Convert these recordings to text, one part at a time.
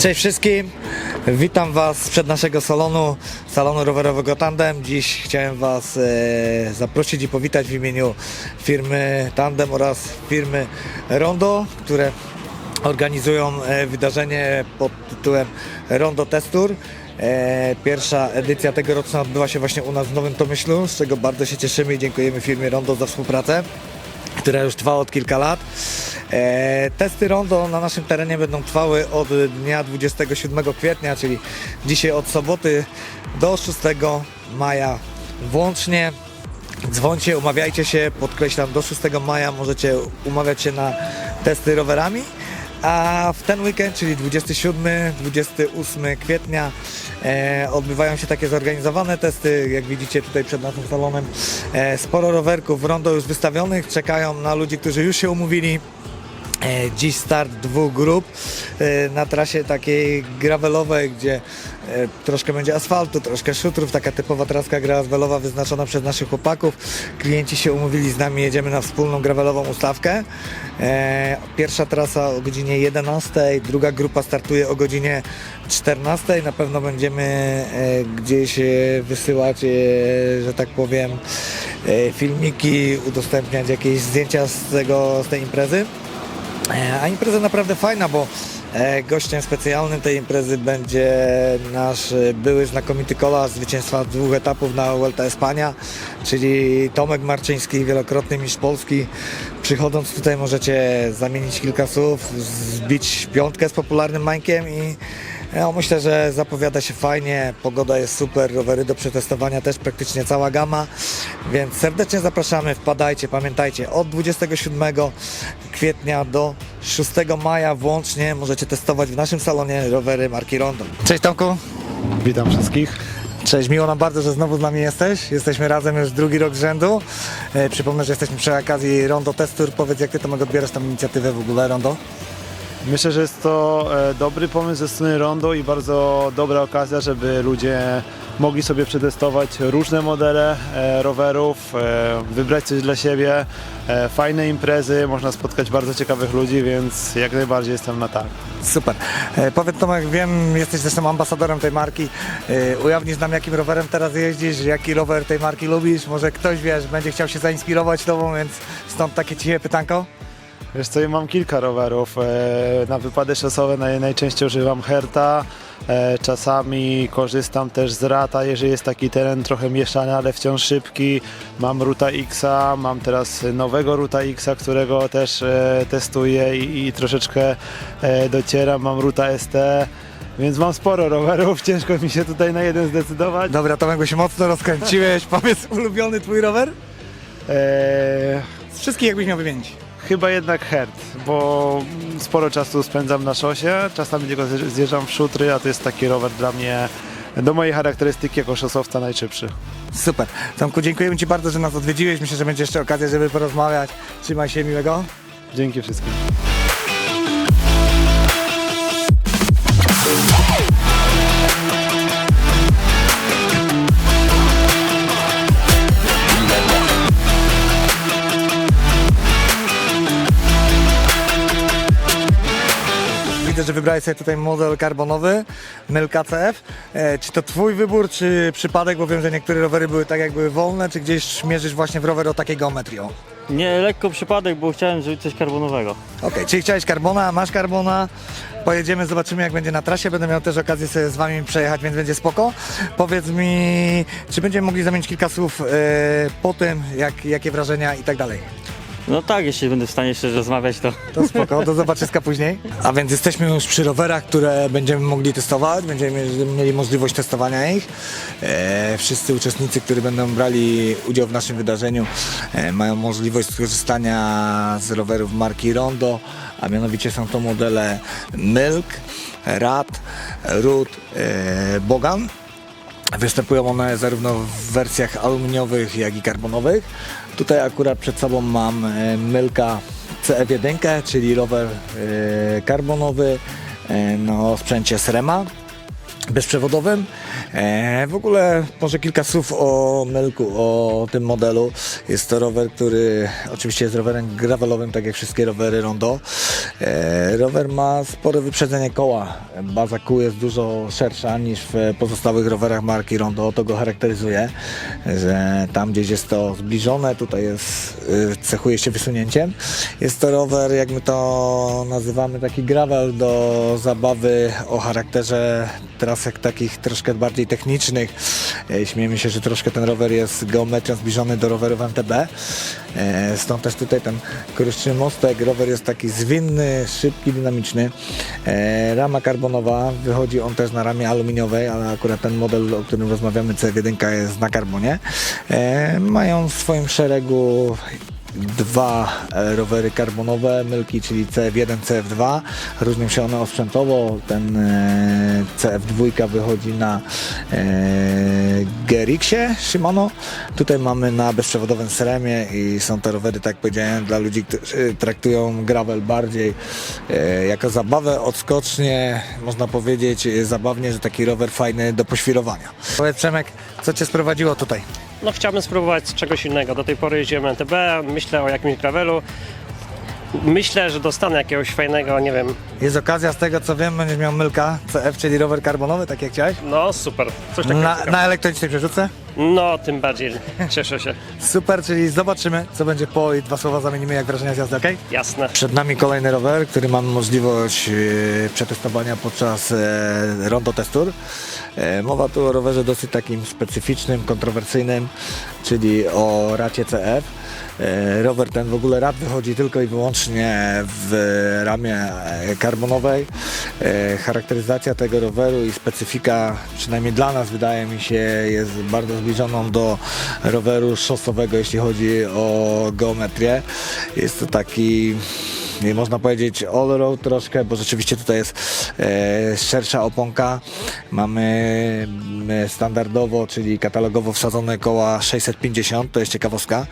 Cześć wszystkim, witam Was sprzed naszego salonu, salonu rowerowego Tandem. Dziś chciałem Was e, zaprosić i powitać w imieniu firmy Tandem oraz firmy Rondo, które organizują e, wydarzenie pod tytułem Rondo Testur. E, Pierwsza edycja tegoroczna odbyła się właśnie u nas w Nowym Tomyślu, z czego bardzo się cieszymy i dziękujemy firmie Rondo za współpracę która już trwa od kilka lat. E, testy rondo na naszym terenie będą trwały od dnia 27 kwietnia, czyli dzisiaj od soboty do 6 maja włącznie. Dzwońcie, umawiajcie się, podkreślam, do 6 maja możecie umawiać się na testy rowerami. A w ten weekend, czyli 27-28 kwietnia, e, odbywają się takie zorganizowane testy. Jak widzicie tutaj przed naszym salonem, e, sporo rowerków rondo już wystawionych. Czekają na ludzi, którzy już się umówili. E, Dziś start dwóch grup e, na trasie takiej gravelowej, gdzie e, troszkę będzie asfaltu, troszkę szutrów, taka typowa traska gravelowa wyznaczona przez naszych chłopaków. Klienci się umówili z nami, jedziemy na wspólną gravelową ustawkę. Pierwsza trasa o godzinie 11, druga grupa startuje o godzinie 14. Na pewno będziemy gdzieś wysyłać, że tak powiem, filmiki, udostępniać jakieś zdjęcia z, tego, z tej imprezy. E, A impreza naprawdę fajna, bo e, gościem specjalnym tej imprezy będzie nasz e, były znakomity kolarz zwycięstwa dwóch etapów na Vuelta Espania, czyli Tomek Marczyński, wielokrotny mistrz Polski. Przychodząc tutaj możecie zamienić kilka słów, zbić piątkę z popularnym Mańkiem i ja myślę, że zapowiada się fajnie, pogoda jest super, rowery do przetestowania też praktycznie cała gama, więc serdecznie zapraszamy, wpadajcie, pamiętajcie, od 27 kwietnia do 6 maja włącznie możecie testować w naszym salonie rowery marki Rondo. Cześć Tomku. Witam wszystkich. Cześć, miło nam bardzo, że znowu z nami jesteś. Jesteśmy razem już drugi rok z rzędu. E, przypomnę, że jesteśmy przy okazji Rondo Testur. Powiedz, jak ty Tomek odbierasz tę inicjatywę w ogóle Rondo? Myślę, że jest to e, dobry pomysł ze strony Rondo i bardzo dobra okazja, żeby ludzie mogli sobie przetestować różne modele e, rowerów, e, wybrać coś dla siebie, fajne imprezy, można spotkać bardzo ciekawych ludzi, więc jak najbardziej jestem na tak. Super. Powiedz Tomek, wiem, jesteś zresztą ambasadorem tej marki. Ujawnisz nam, jakim rowerem teraz jeździsz, jaki rower tej marki lubisz. Może ktoś, wiesz, będzie chciał się zainspirować tobą, więc stąd takie ciche pytanko. Wiesz co, ja mam kilka rowerów. E, Na wypady szosowe naj, najczęściej używam Herta. E, Czasami korzystam też z Rata, jeżeli jest taki teren trochę mieszany, ale wciąż szybki. Mam Ruta Xa, mam teraz nowego Ruta Xa, którego też e, testuję i, i troszeczkę e, docieram. Mam Ruta ST. Więc mam sporo rowerów, ciężko mi się tutaj na jeden zdecydować. Dobra, Tomek, bo się mocno rozkręciłeś. Powiedz, ulubiony twój rower? E, Z wszystkich jakbyś miał wymienić. Chyba jednak herd, bo sporo czasu spędzam na szosie, czasami zje- zjeżdżam w szutry, a to jest taki rower dla mnie, do mojej charakterystyki jako szosowca najszybszy. Super. Tomku, dziękujemy Ci bardzo, że nas odwiedziłeś. Myślę, że będzie jeszcze okazja, żeby porozmawiać. Trzymaj się, miłego. Dzięki wszystkim. Widzę, że wybrałeś sobie tutaj model karbonowy, Melka CF. E, czy to twój wybór, czy przypadek, bo wiem, że niektóre rowery były tak jak były wolne, czy gdzieś mierzysz właśnie w rower o takiej geometrii? o? Nie, lekko przypadek, bo chciałem zrobić coś karbonowego. Okej, czyli chciałeś karbona, masz karbona, pojedziemy, zobaczymy jak będzie na trasie, będę miał też okazję sobie z wami przejechać, więc będzie spoko. Powiedz mi, czy będziemy mogli zamienić kilka słów e, po tym, jak, jakie wrażenia i tak dalej. No tak, jeśli będę w stanie jeszcze rozmawiać, to To spoko, do zobaczyska później. A więc jesteśmy już przy rowerach, które będziemy mogli testować, będziemy mieli możliwość testowania ich. E, wszyscy uczestnicy, którzy będą brali udział w naszym wydarzeniu e, mają możliwość skorzystania z rowerów marki Rondo, a mianowicie są to modele Milk, Rad, Root, e, Bogan. Występują one zarówno w wersjach aluminiowych, jak i karbonowych. Tutaj akurat przed sobą mam e, Mylka CF1, czyli rower e, karbonowy e, no, sprzęcie Srema. Bezprzewodowym. E, w ogóle może kilka słów o Melku, o tym modelu. Jest to rower, który oczywiście jest rowerem gravelowym, tak jak wszystkie rowery Rondo. E, rower ma spore wyprzedzenie koła. Baza kół jest dużo szersza niż w pozostałych rowerach marki Rondo. To go charakteryzuje, że tam gdzieś jest to zbliżone, tutaj jest, y, cechuje się wysunięciem. Jest to rower, jak my to nazywamy, taki gravel do zabawy o charakterze trasek takich troszkę bardziej technicznych. E, Śmiejemy się, że troszkę ten rower jest geometrią zbliżony do rowerów MTB. E, Stąd też tutaj ten krótszy mostek. Rower jest taki zwinny, szybki, dynamiczny. E, Rama karbonowa, wychodzi on też na ramie aluminiowej, ale akurat ten model, o którym rozmawiamy, C1 jest na karbonie. Mają w swoim szeregu dwa e, rowery karbonowe Milki, czyli CF1, CF2. Różnią się one osprzętowo. Ten e, CF2 wychodzi na e, GRX-ie Shimano. Tutaj mamy na bezprzewodowym Seremie i są to rowery, tak powiedziałem, dla ludzi, którzy traktują gravel bardziej jako zabawę, odskocznie, można powiedzieć zabawnie, że taki rower fajny do poświrowania. Powiedz Przemek, co Cię sprowadziło tutaj? No chciałbym spróbować czegoś innego. Do tej pory jeździłem MTB, myślę o jakimś gravelu. Myślę, że dostanę jakiegoś fajnego, nie wiem, Jest okazja, z tego co wiem, będziesz miał Mylka CF, czyli rower karbonowy, tak jak chciałeś. no super, coś takiego. Na, ciekawego. na elektronicznej przerzuce. No, tym bardziej cieszę się. Super, czyli zobaczymy, co będzie po i dwa słowa zamienimy, jak wrażenia z jazdy, ok? Jasne. Przed nami kolejny rower, który mamy możliwość e, przetestowania podczas e, Rondo Testur. E, mowa tu o rowerze dosyć takim specyficznym, kontrowersyjnym, czyli o racie CF. E, rower ten w ogóle rad wychodzi tylko i wyłącznie w ramie e, karbonowej. E, charakteryzacja tego roweru i specyfika, przynajmniej dla nas wydaje mi się, jest bardzo zbliżoną do roweru szosowego, jeśli chodzi o geometrię. Jest to taki nie można powiedzieć all road troszkę, bo rzeczywiście tutaj jest e, szersza oponka. Mamy standardowo, czyli katalogowo wsadzone koła 650, to jest ciekawostka.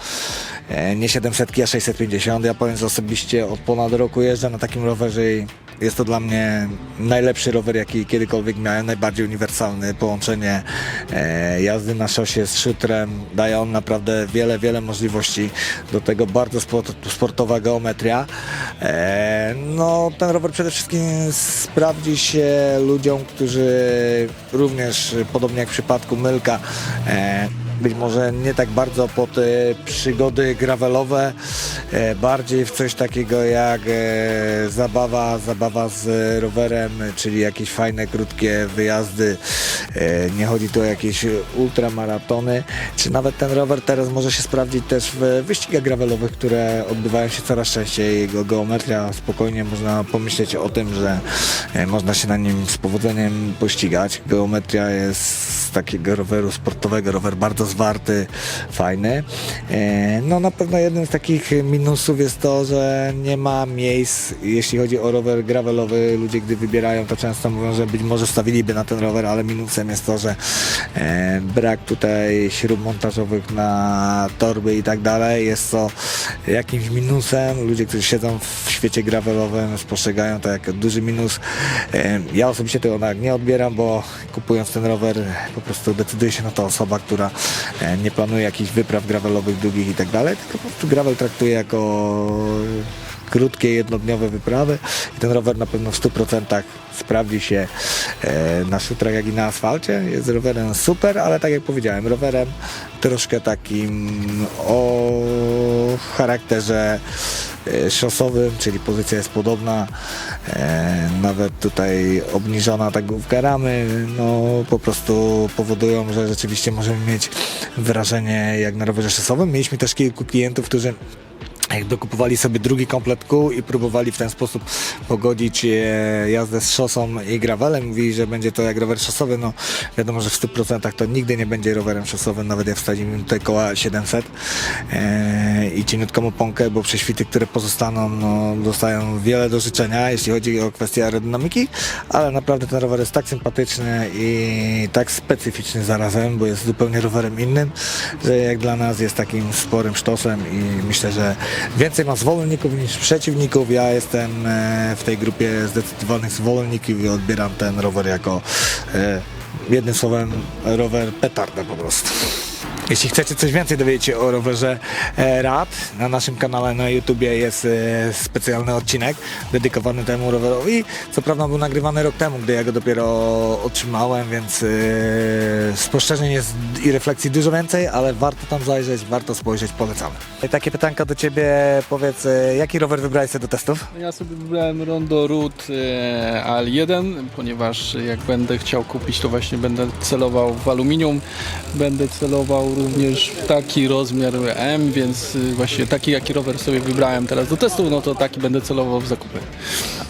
E, nie 700, a 650. Ja powiem, że osobiście od ponad roku jeżdżę na takim rowerze i jest to dla mnie najlepszy rower, jaki kiedykolwiek miałem, najbardziej uniwersalny. Połączenie e, jazdy na szosie z szutrem daje on naprawdę wiele, wiele możliwości. Do tego bardzo sport, sportowa geometria. E, no, ten rower przede wszystkim sprawdzi się ludziom, którzy również, podobnie jak w przypadku Mylka, być może nie tak bardzo pod e, przygody gravelowe, e, bardziej w coś takiego jak e, zabawa, zabawa z rowerem, czyli jakieś fajne, krótkie wyjazdy. Nie chodzi tu o jakieś ultramaratony, czy nawet ten rower teraz może się sprawdzić też w wyścigach gravelowych, które odbywają się coraz częściej. Jego geometria spokojnie można pomyśleć o tym, że można się na nim z powodzeniem pościgać. Geometria jest z takiego roweru sportowego, rower bardzo zwarty, fajny. E, No na pewno jednym z takich minusów jest to, że nie ma miejsc, jeśli chodzi o rower gravelowy. Ludzie gdy wybierają to często mówią, że być może stawiliby na ten rower, ale minusem jest to, że e, brak tutaj śrub montażowych na torby i tak dalej. Jest to jakimś minusem. Ludzie, którzy siedzą w świecie gravelowym spostrzegają to jako duży minus. E, Ja osobiście tego tak nie odbieram, bo kupując ten rower po prostu decyduje się na to osoba, która nie planuje jakichś wypraw gravelowych długich i tak dalej, tylko po prostu gravel traktuje jako krótkie, jednodniowe wyprawy i ten rower na pewno w 100% sprawdzi się e, na szutrach jak i na asfalcie. Jest rowerem super, ale tak jak powiedziałem, rowerem troszkę takim o charakterze e, szosowym, czyli pozycja jest podobna, e, nawet tutaj obniżona ta główka ramy, no po prostu powodują, że rzeczywiście możemy mieć wrażenie jak na rowerze szosowym. Mieliśmy też kilku klientów, którzy dokupowali sobie drugi komplet kół i próbowali w ten sposób pogodzić e, jazdę z szosą i gravelem. Mówili, że będzie to jak rower szosowy. No wiadomo, że w 100% to nigdy nie będzie rowerem szosowym, nawet jak wstawimy tutaj koła 700 e, i cieniutką oponkę, bo prześwity, które pozostaną, no, dostają wiele do życzenia, jeśli chodzi o kwestię aerodynamiki, ale naprawdę ten rower jest tak sympatyczny i tak specyficzny zarazem, bo jest zupełnie rowerem innym, że jak dla nas jest takim sporym sztosem i myślę, że więcej ma zwolenników niż przeciwników. Ja jestem e, w tej grupie zdecydowanych zwolenników i odbieram ten rower jako e, jednym słowem rower petarda po prostu. Jeśli chcecie coś więcej dowiedzieć się o rowerze e, RAD, na naszym kanale na YouTubie jest e, specjalny odcinek dedykowany temu rowerowi. Co prawda był nagrywany rok temu, gdy ja go dopiero otrzymałem, więc e, spostrzeżeń jest i refleksji dużo więcej, ale warto tam zajrzeć, warto spojrzeć, polecamy. I takie pytanka do Ciebie, powiedz, jaki rower wybrałeś sobie do testów? Ja sobie wybrałem Rondo Root e, AL1, ponieważ jak będę chciał kupić, to właśnie będę celował w aluminium. Będę celował również taki rozmiar M, więc y, właśnie taki jaki rower sobie wybrałem teraz do testu, no to taki będę celował w zakupy.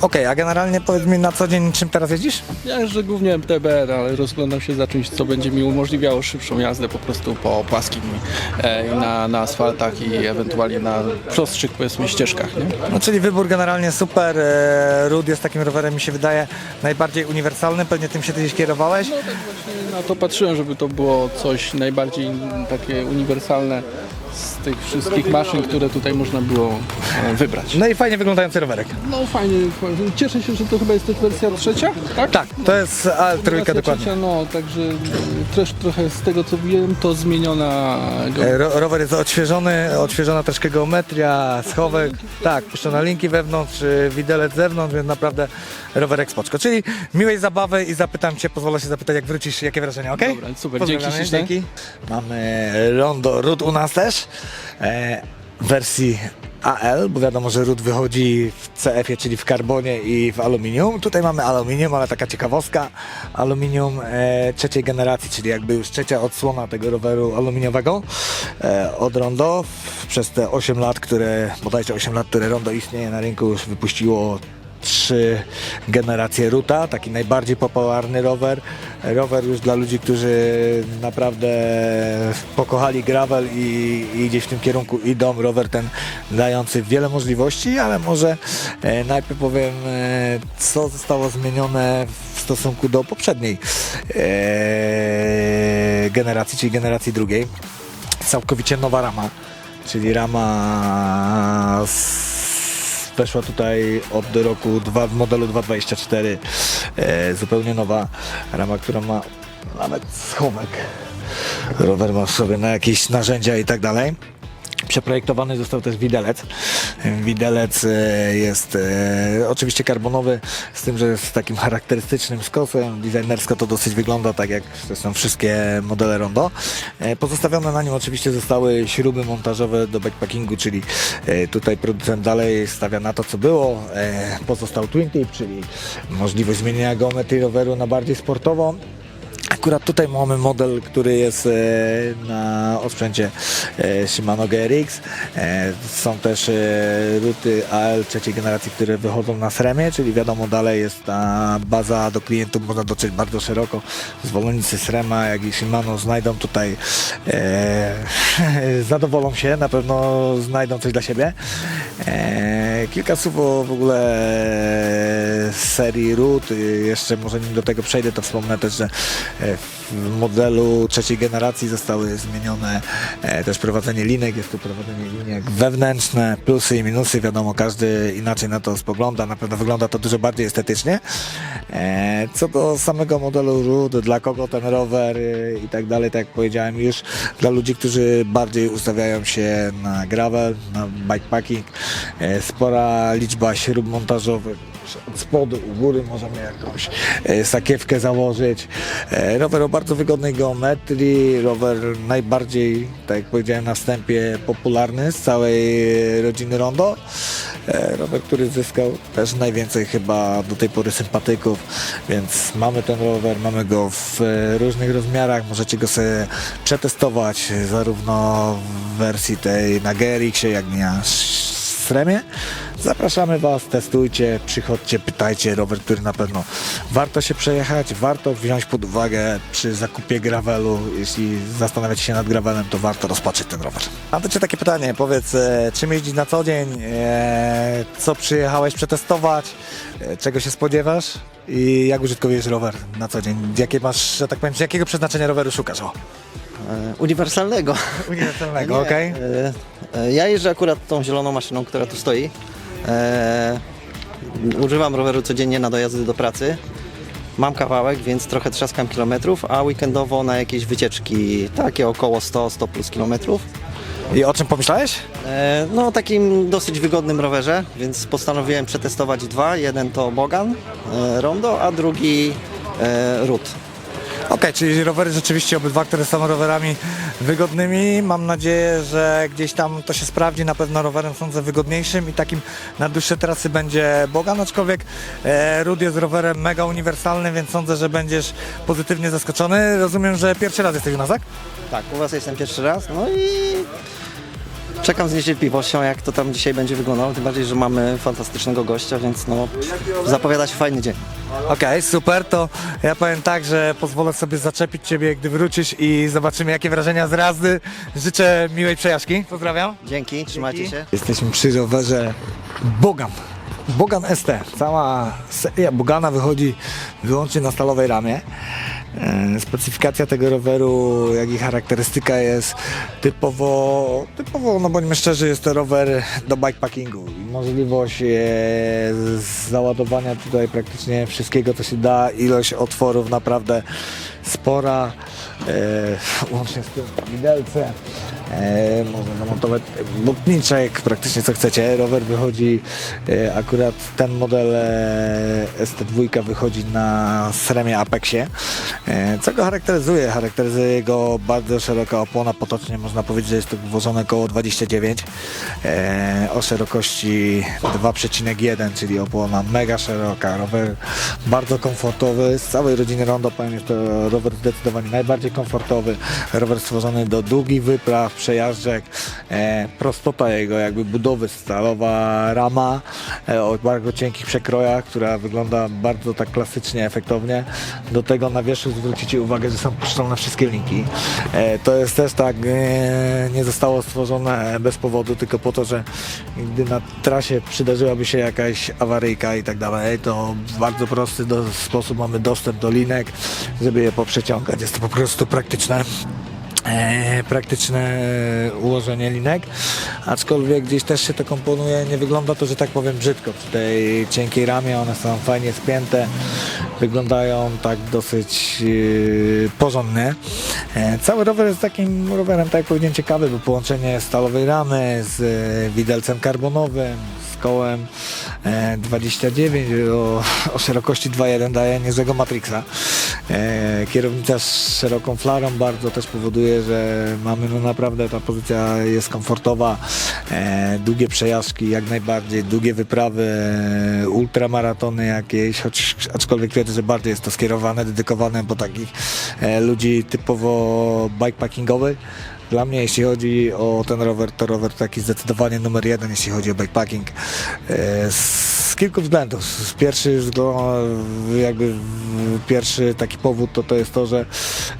Okej, a generalnie powiedz mi na co dzień czym teraz jeździsz? Ja jeżdżę głównie MTBR, ale rozglądam się za czymś, co będzie mi umożliwiało szybszą jazdę po prostu po płaskim e, i na, na asfaltach i ewentualnie na prostszych powiedzmy ścieżkach. Nie? No czyli wybór generalnie super. E, Rud jest takim rowerem, mi się wydaje, najbardziej uniwersalnym. Pewnie tym się ty gdzieś kierowałeś. No tak właśnie na to patrzyłem, żeby to było coś najbardziej takie uniwersalne z tych wszystkich maszyn, które tutaj można było e, wybrać. No i fajnie wyglądający rowerek. No fajnie, fajnie. cieszę się, że to chyba jest też wersja trzecia, tak? Tak, to jest AL trójka Wersja dokładnie. Trzecia, no, także e, też trochę z tego co wiem, to zmieniona go- E, Ro, rower jest odświeżony, odświeżona troszkę geometria, schowek, tak, puszczone linki wewnątrz, y, widelec zewnątrz, więc naprawdę rowerek spoczko. Czyli miłej zabawy i zapytam Cię, pozwolę się zapytać, jak wrócisz, jakie wrażenia, ok? Dobra, super, dzięki śliczne. Mamy Rondo Root u nas też, wersji AL, bo wiadomo, że Root wychodzi w CF-ie, czyli w karbonie i w aluminium. Tutaj mamy aluminium, ale taka ciekawostka, aluminium e, trzeciej generacji, czyli jakby już trzecia odsłona tego roweru aluminiowego e, od Rondo. Przez te 8 lat, które, bodajże 8 lat, które Rondo istnieje na rynku, już wypuściło trzy generacje Ruta, taki najbardziej popularny rower. Rower już dla ludzi, którzy naprawdę pokochali gravel i, i gdzieś w tym kierunku idą. Rower ten dający wiele możliwości, ale może e, najpierw powiem, e, co zostało zmienione w stosunku do poprzedniej e, generacji, czyli generacji drugiej. Całkowicie nowa rama, czyli rama z weszła tutaj od roku 2, w modelu 224 e, zupełnie nowa rama, która ma nawet schowek. Rower ma w sobie na jakieś narzędzia i tak dalej. Przeprojektowany został też widelec. Widelec e, jest e, oczywiście karbonowy, z tym, że z takim charakterystycznym skosem. Designersko to dosyć wygląda tak jak zresztą wszystkie modele Rondo. E, pozostawione na nim oczywiście zostały śruby montażowe do backpackingu, czyli tutaj producent dalej stawia na to, co było. Pozostał twin tip, czyli możliwość zmienienia geometrii roweru na bardziej sportową. Akurat tutaj mamy model, który jest e, na osprzęcie e, Shimano GRX. E, są też ruty AL trzeciej generacji, które wychodzą na SREMie, czyli wiadomo dalej jest ta baza do klientów, można dotrzeć bardzo szeroko. Zwolennicy SREMA, jak i Shimano znajdą tutaj, zadowolą się, na pewno znajdą coś dla siebie. Kilka słów o w ogóle serii RUT. Jeszcze może nim do tego przejdę, to wspomnę też, że modelu trzeciej generacji zostały zmienione e, też prowadzenie linek. Jest tu prowadzenie linek wewnętrzne, plusy i minusy. Wiadomo, każdy inaczej na to spogląda. Na pewno wygląda to dużo bardziej estetycznie. E, Co do samego modelu RUT, dla kogo ten rower y, i tak dalej, tak jak powiedziałem już, dla ludzi, którzy bardziej ustawiają się na gravel, na bikepacking, e, spora liczba śrub montażowych, od spodu, u góry możemy jakąś e, sakiewkę założyć. E, rower o bardzo wygodnej geometrii, rower najbardziej, tak jak powiedziałem na wstępie, popularny z całej rodziny Rondo. E, rower, który zyskał też najwięcej chyba do tej pory sympatyków, więc mamy ten rower, mamy go w e, różnych rozmiarach, możecie go sobie przetestować e, zarówno w wersji tej na GRX-ie, jak i na Zapraszamy Was, testujcie, przychodźcie, pytajcie. Rower, który na pewno warto się przejechać, warto wziąć pod uwagę przy zakupie gravelu. Jeśli zastanawiacie się nad gravelem, to warto rozpatrzeć ten rower. Mam do Ciebie takie pytanie, powiedz, e, czym jeździć na co dzień, e, co przyjechałeś przetestować, e, czego się spodziewasz i jak użytkowujesz rower na co dzień? Jakie masz, że tak powiem, jakiego przeznaczenia roweru szukasz? O. e, uniwersalnego. Uniwersalnego, okej. E, e, Ja jeżdżę akurat tą zieloną maszyną, która tu stoi. E, używam roweru codziennie na dojazdy do pracy. Mam kawałek, więc trochę trzaskam kilometrów, a weekendowo na jakieś wycieczki takie około 100-100 plus kilometrów. I o czym pomyślałeś? E, No, takim dosyć wygodnym rowerze, więc postanowiłem przetestować dwa. Jeden to Bogan e, Rondo, a drugi e, Root. Okej, czyli rowery rzeczywiście obydwa, które są rowerami wygodnymi. Mam nadzieję, że gdzieś tam to się sprawdzi. Na pewno rowerem sądzę wygodniejszym i takim na dłuższe trasy będzie Bogan, aczkolwiek e, Rud jest rowerem mega uniwersalnym, więc sądzę, że będziesz pozytywnie zaskoczony. Rozumiem, że pierwszy raz jesteś u nas, tak? Tak, u Was jestem pierwszy raz, no i czekam z niecierpliwością, jak to tam dzisiaj będzie wyglądało, tym bardziej, że mamy fantastycznego gościa, więc no zapowiada się fajny dzień. Okej, super, to ja powiem tak, że pozwolę sobie zaczepić Ciebie, gdy wrócisz i zobaczymy, jakie wrażenia z razdy. Życzę miłej przejażdżki. Pozdrawiam. Dzięki, trzymajcie się. Jesteśmy przy rowerze Bogan. Bogan ST. Cała seria Bogana wychodzi wyłącznie na stalowej ramie. E, Specyfikacja tego roweru, jak i charakterystyka jest typowo, typowo, no bądźmy szczerzy, jest to rower do bikepackingu. Możliwość e, załadowania tutaj praktycznie wszystkiego, co się da, ilość otworów naprawdę spora, e, łącznie z tym widelce. E, można zamontować botniczek, praktycznie co chcecie. Rower wychodzi, e, akurat ten model e, ST2 wychodzi na Sremie Apexie. E, co go charakteryzuje? Charakteryzuje go bardzo szeroka opona, potocznie można powiedzieć, że jest to włożone koło 29 e, o szerokości 2,1, czyli opona mega szeroka, rower bardzo komfortowy, z całej rodziny Rondo powiem, jest to rower zdecydowanie najbardziej komfortowy, rower stworzony do długich wypraw, przejażdżek, e, prostota jego jakby budowy, stalowa rama e, o bardzo cienkich przekrojach, która wygląda bardzo tak klasycznie, efektownie. Do tego na wierzchu zwrócicie uwagę, że są puszczone wszystkie linki. E, to jest też tak, nie zostało stworzone bez powodu, tylko po to, że gdy na trasie przydarzyłaby się jakaś awaryjka i tak dalej, to w bardzo prosty do, sposób mamy dostęp do linek, żeby je poprzeciągać. Jest to po prostu praktyczne praktyczne ułożenie linek, aczkolwiek gdzieś też się to komponuje, nie wygląda to, że tak powiem brzydko przy tej cienkiej ramie, one są fajnie spięte, wyglądają tak dosyć e, porządnie. E, cały rower jest takim rowerem, tak jak powiedziałem, ciekawy, bo połączenie stalowej ramy z e, widelcem karbonowym, z kołem e, 29 o, o szerokości 2.1 daje niezłego Matrixa. E, kierownica z szeroką flarą bardzo też powoduje, że mamy no naprawdę ta pozycja jest komfortowa. E, długie przejażdżki jak najbardziej, długie wyprawy, e, ultramaratony jakieś, choć aczkolwiek że bardziej jest to skierowane, dedykowane po takich e, ludzi typowo bikepackingowych. Dla mnie, jeśli chodzi o ten rower, to rower taki zdecydowanie numer jeden, jeśli chodzi o bikepacking. E, kilku względów. Z Pierwszy, jakby pierwszy taki powód to, to jest to, że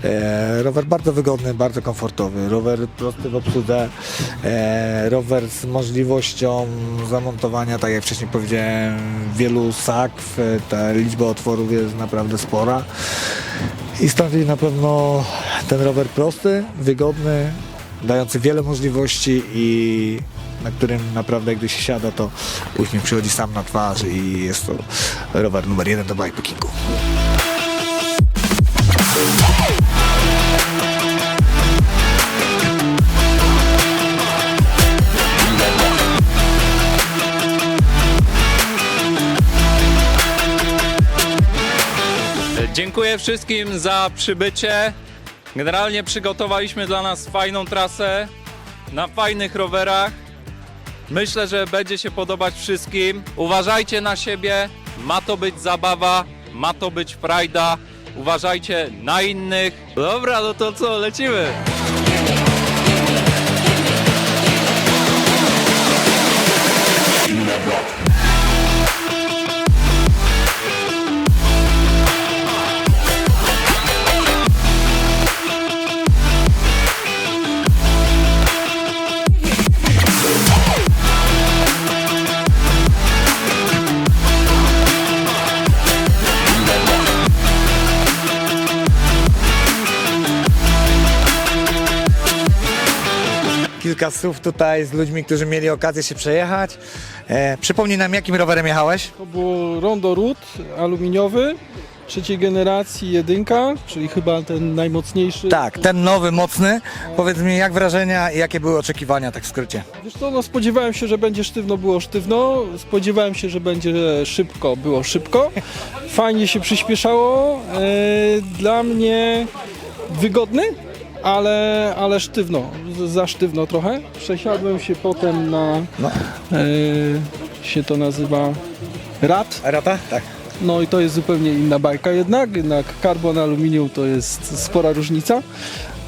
e, rower bardzo wygodny, bardzo komfortowy. Rower prosty w obsłudze. E, rower z możliwością zamontowania, tak jak wcześniej powiedziałem, wielu sakw. Ta liczba otworów jest naprawdę spora. I stąd na pewno ten rower prosty, wygodny, dający wiele możliwości i na którym naprawdę gdy się siada, to uśmiech przychodzi sam na twarz i jest to rower numer jeden do bikepackingu. Dziękuję wszystkim za przybycie. Generalnie przygotowaliśmy dla nas fajną trasę na fajnych rowerach. Myślę, że będzie się podobać wszystkim. Uważajcie na siebie. Ma to być zabawa, ma to być frajda. Uważajcie na innych. Dobra, no to co, lecimy. Kilka słów tutaj z ludźmi, którzy mieli okazję się przejechać. E, przypomnij nam, jakim rowerem jechałeś? To było Rondo Root aluminiowy, trzeciej generacji jedynka, czyli chyba ten najmocniejszy. Tak, ten nowy, mocny. Powiedz mi, jak wrażenia i jakie były oczekiwania, tak w skrócie? Wiesz co, no spodziewałem się, że będzie sztywno, było sztywno. Spodziewałem się, że będzie szybko, było szybko. Fajnie się przyspieszało. E, dla mnie wygodny, ale, ale sztywno, za sztywno trochę. Przesiadłem się potem na, No. e, się to nazywa rad. Rata? Tak. No i to jest zupełnie inna bajka jednak, jednak karbon, aluminium to jest spora różnica.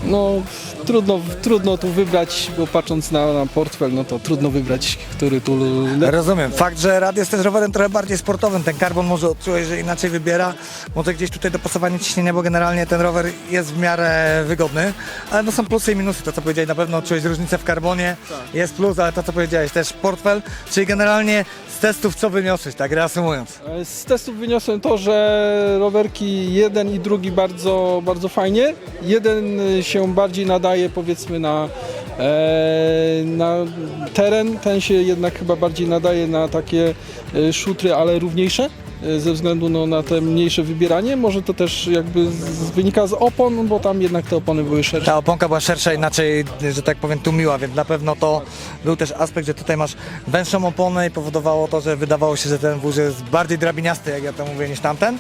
No trudno, trudno tu wybrać, bo patrząc na, na portfel, no to trudno wybrać, który tu Rozumiem. Fakt, że rad jest też rowerem trochę bardziej sportowym. Ten karbon może odczułeś, że inaczej wybiera. Może gdzieś tutaj dopasowanie ciśnienia, bo generalnie ten rower jest w miarę wygodny. Ale no są plusy i minusy. To co powiedziałeś, na pewno odczułeś różnicę w karbonie. Jest plus, ale to co powiedziałeś, też portfel. Czyli generalnie z testów co wyniosłeś, tak reasumując. E, Z testów wyniosłem to, że rowerki jeden i drugi bardzo, bardzo fajnie. Jeden y, się bardziej nadaje powiedzmy na, e, na teren, ten się jednak chyba bardziej nadaje na takie e, szutry, ale równiejsze e, ze względu no, na te mniejsze wybieranie. Może to też jakby z, wynika z opon, bo tam jednak te opony były szersze. Ta oponka była szersza, inaczej, że tak powiem, tłumiła, więc na pewno to był też aspekt, że tutaj masz węższą oponę i powodowało to, że wydawało się, że ten wóz jest bardziej drabiniasty, jak ja to mówię, niż tamten.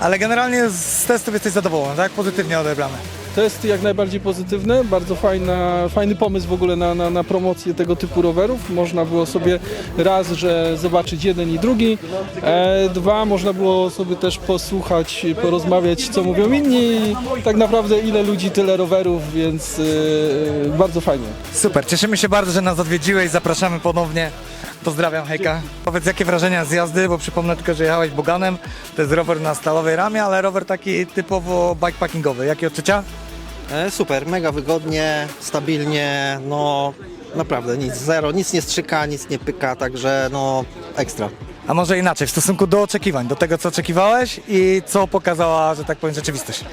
Ale generalnie z testów jesteś zadowolony, tak? Pozytywnie odebrane. To jest jak najbardziej pozytywne, bardzo fajna, fajny pomysł w ogóle na, na, na promocję tego typu rowerów. Można było sobie raz, że zobaczyć jeden i drugi, e, dwa, można było sobie też posłuchać, porozmawiać co mówią inni. Tak naprawdę ile ludzi, tyle rowerów, więc e, bardzo fajnie. Super, cieszymy się bardzo, że nas odwiedziłeś, zapraszamy ponownie. Pozdrawiam, hejka. Powiedz, jakie wrażenia z jazdy, bo przypomnę tylko, że jechałeś Boganem, to jest rower na stalowej ramie, ale rower taki typowo bikepackingowy. Jakie odczucia? E, super, mega wygodnie, stabilnie, no naprawdę nic, zero, nic nie strzyka, nic nie pyka, także no ekstra. A może inaczej, w stosunku do oczekiwań, do tego, co oczekiwałeś i co pokazała, że tak powiem, rzeczywistość.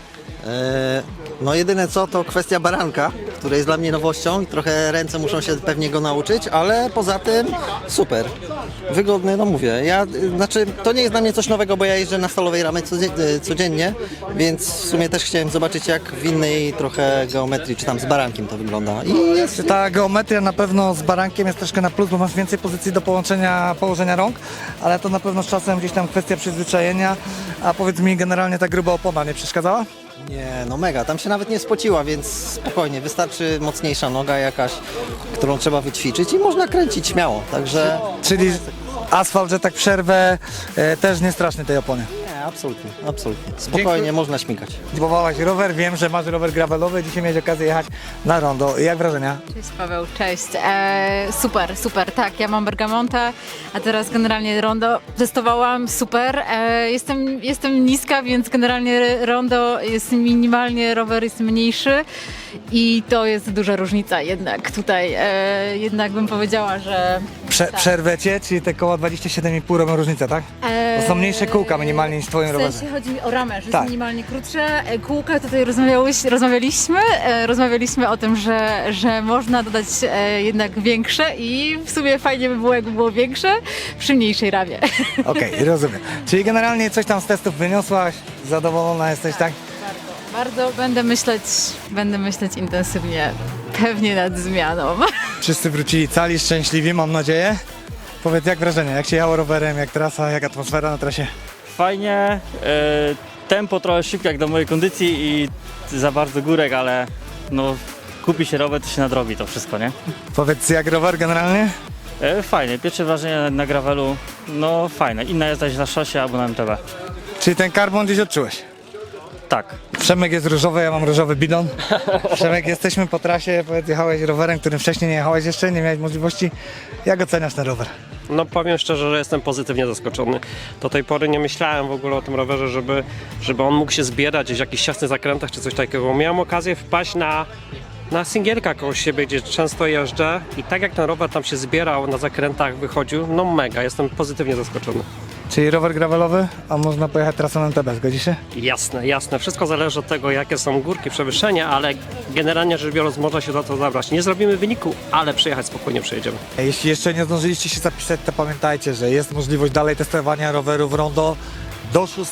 E, No jedyne co to kwestia baranka, który jest dla mnie nowością i trochę ręce muszą się pewnie go nauczyć, ale poza tym super. Wygodny, no mówię. Ja, znaczy, to nie jest dla mnie coś nowego, bo ja jeżdżę na stalowej ramie codzie- codziennie, więc w sumie też chciałem zobaczyć jak w innej trochę geometrii, czy tam z barankiem to wygląda. I jest Ta geometria na pewno z barankiem jest troszkę na plus, bo masz więcej pozycji do połączenia, położenia rąk, ale to na pewno z czasem gdzieś tam kwestia przyzwyczajenia. A powiedz mi, generalnie ta gruba opona nie przeszkadzała? Nie, no mega, tam się nawet nie spociła, więc spokojnie, wystarczy mocniejsza noga jakaś, którą trzeba wyćwiczyć i można kręcić śmiało, także Czyli asfalt, że tak przerwę, e, też nie straszny tej opony. Nie, absolutnie, absolutnie. Spokojnie, można śmigać. Zbudowałaś rower, wiem, że masz rower gravelowy, dzisiaj miałeś okazję jechać na rondo. Jak wrażenia? Cześć Paweł, cześć. E, super, super, tak, ja mam Bergamonta, a teraz generalnie rondo testowałam, super. E, jestem, jestem niska, więc generalnie rondo jest minimalnie, rower jest mniejszy i to jest duża różnica jednak tutaj. E, jednak bym powiedziała, że... Prze- Przerwę cię, czyli te koła 27,5 robią różnicę, tak? E, To są mniejsze kółka minimalnie niż w twoim W rowerze. sensie chodzi mi o ramę, że Tak. jest minimalnie krótsze. E, Kółka tutaj rozmawialiśmy, e, rozmawialiśmy o tym, że, że można dodać e, jednak większe i w sumie fajnie by było, jakby było większe przy mniejszej ramie. Okej, rozumiem. Czyli generalnie coś tam z testów wyniosłaś, zadowolona jesteś, tak? Bardzo będę myśleć, będę myśleć intensywnie, pewnie nad zmianą. Wszyscy wrócili cali, szczęśliwi, mam nadzieję. Powiedz, jak wrażenie, jak się jechało rowerem, jak trasa, jak atmosfera na trasie? Fajnie, e, tempo trochę szybkie jak do mojej kondycji i za bardzo górek, ale no kupi się rower, to się nadrobi to wszystko, nie? Powiedz, jak rower generalnie? E, fajnie, pierwsze wrażenie na gravelu, no fajne. Inna jazda niż na szosie albo na MTB. Czyli ten karbon gdzieś odczułeś? Tak. Przemek jest różowy, ja mam różowy bidon. Przemek, jesteśmy po trasie, powiedz, jechałeś rowerem, którym wcześniej nie jechałeś jeszcze, nie miałeś możliwości. Jak oceniasz ten rower? No powiem szczerze, że jestem pozytywnie zaskoczony. Do tej pory nie myślałem w ogóle o tym rowerze, żeby, żeby on mógł się zbierać gdzieś w jakichś ciasnych zakrętach czy coś takiego. Miałem okazję wpaść na, na singielka koło siebie, gdzie często jeżdżę i tak jak ten rower tam się zbierał na zakrętach, wychodził, no mega, jestem pozytywnie zaskoczony. Czyli rower gravelowy, a można pojechać trasą MTB, zgodzi się? Jasne, jasne. Wszystko zależy od tego, jakie są górki, przewyższenia, ale generalnie rzecz biorąc można się za to zabrać. Nie zrobimy wyniku, ale przyjechać spokojnie przyjedziemy. Jeśli jeszcze nie zdążyliście się zapisać, to pamiętajcie, że jest możliwość dalej testowania rowerów Rondo do 6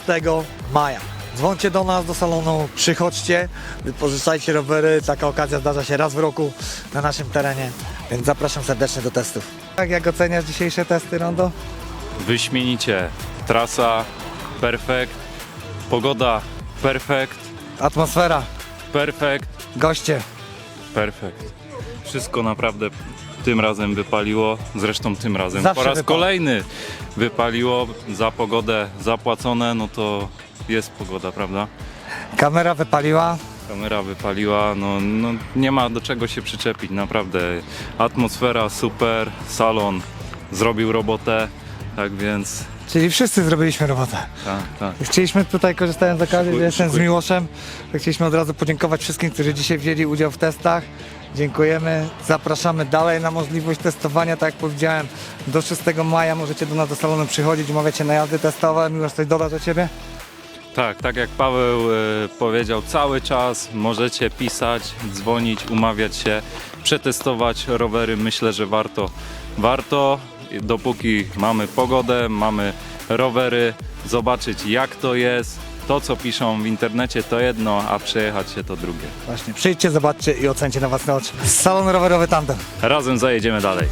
maja. Dzwoncie do nas, do salonu, przychodźcie, wypożyczajcie rowery. Taka okazja zdarza się raz w roku na naszym terenie, więc zapraszam serdecznie do testów. Tak, jak oceniasz dzisiejsze testy Rondo? Wyśmienicie. Trasa perfekt, pogoda perfekt, Atmosfera, perfekt, goście. perfekt. Wszystko naprawdę tym razem wypaliło, zresztą tym razem Zawsze po raz wypala. kolejny wypaliło, za pogodę zapłacone, no to jest pogoda, prawda? Kamera wypaliła, Kamera wypaliła, no, no nie ma do czego się przyczepić, naprawdę. Atmosfera super, salon zrobił robotę, tak więc czyli wszyscy zrobiliśmy robotę. tak, tak. Chcieliśmy tutaj, korzystając z okazji, Szykuj- że jestem z szykuj. Miłoszem, to chcieliśmy od razu podziękować wszystkim, którzy dzisiaj wzięli udział w testach. Dziękujemy. Zapraszamy dalej na możliwość testowania. Tak jak powiedziałem, do 6 maja możecie do nas do salonu przychodzić, umawiać się na jazdy testowe. Miłosz, coś dodać o Ciebie? Tak, tak jak Paweł e, powiedział, cały czas możecie pisać, dzwonić, umawiać się, przetestować rowery. Myślę, że warto. Warto, dopóki mamy pogodę, mamy rowery, zobaczyć jak to jest. To, co piszą w internecie, to jedno, a przejechać się to drugie. Właśnie, przyjdźcie, zobaczcie i ocencie na własne oczy. Salon rowerowy Tandem. Razem zajedziemy dalej.